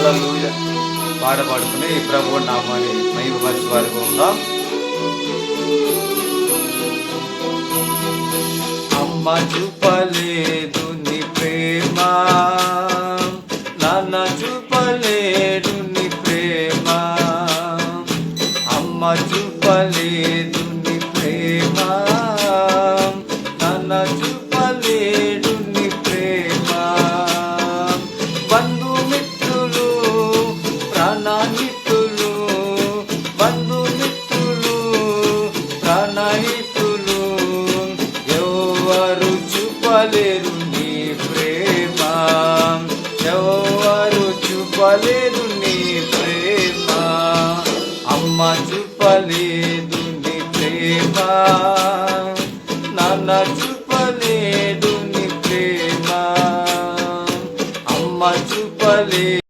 అలలు పాట పాడుకుని ప్రభు నామాన్ని మహిమ మహిమపరిచి వారికి ఉందాం. అమ్మ చూపలేదు నీ ప్రేమ. నాన్న చూపలేడు నీ ప్రేమ. అమ్మ చూపలేదు నీ ప్రేమ. నాన్న చూపలేడు నీ ప్రేమ. స్నేహితులు బంధుమిత్రులు ప్రణయితులు ఎవరు ఎవరు చూపలేదు నీ ప్రేమ అమ్మ చూపలేదు నాన్న చూపలేదు